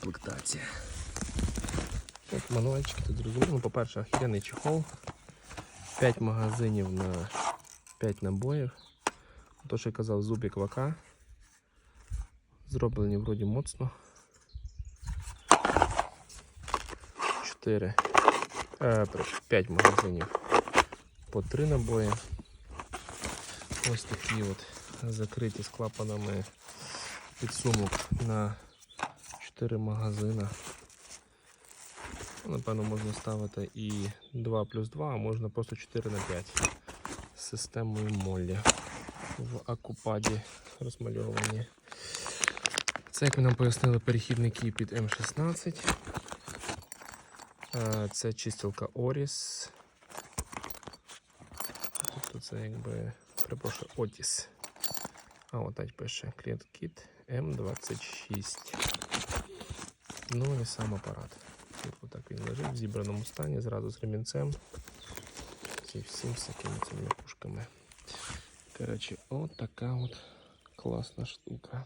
комплектація. От мануальчики тут зрозуміло. Ну, по-перше, охеренний чехол. 5 магазинів на 5 набоїв. То, що я казав, зубик ВК. Зроблені вроді моцно. 4. Е, 5 магазинів по 3 набої. Ось такі от закриті з клапанами підсумок на 4 магазина. Напевно, можна ставити і 2 плюс 2, а можна просто 4 на 5 з системою молі в акупаді розмальовані. Це, як нам пояснили, перехідники під М16. Е, Це чистілка Оріс. Тобто це якби перепрошую Otis. А от так пише Client Kit М26. Ну і сам апарат. Тут отак він лежить в зібраному стані, зразу з ремінцем. Зі всім всякими цими пушками. Коротше, от така от класна штука.